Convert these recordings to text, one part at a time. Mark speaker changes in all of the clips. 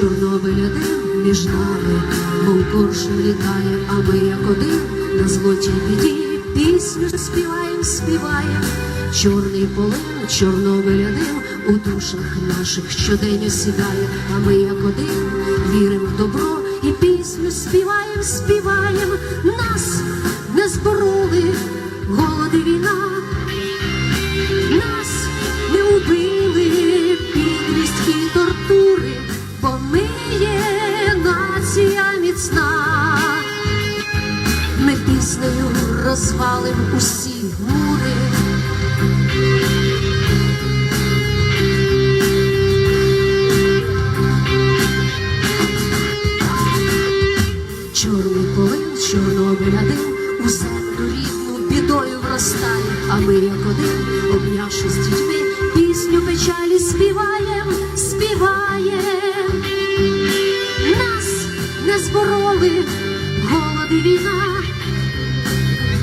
Speaker 1: Чорнобиль один між нами, мов коршун літає, а ми як один на злоті біді пісню співаєм, співаєм, чорний полин, Чорнобиль один у душах наших щодень осідає, а ми як один віримо в добро і пісню співаєм, співаєм. Піснею розвалим усі мури. Чорний полин, чорнобиля дим у землю рідну бідою вростає, а ми як один, обнявши з дітьми, пісню печалі співаєм, співаєм. Голод війна,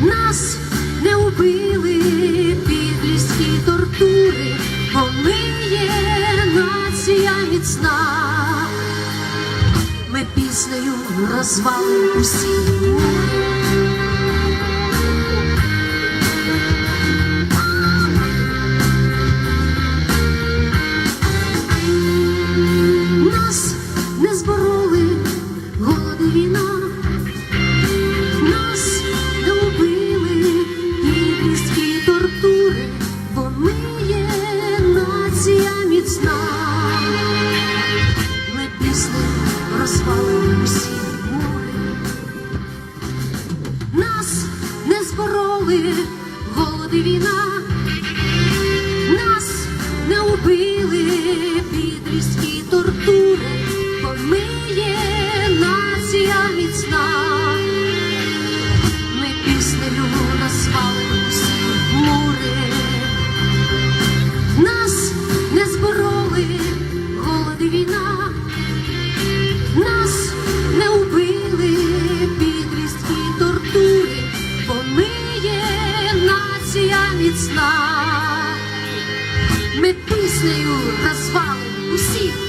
Speaker 1: нас не убили підлість тортури, бо ми є нація міцна. Ми піснею розвалим усі Ми пісни розвалили усі мури. Нас не збороли голод війна, нас не убили підлість ми піснею назвали усіх.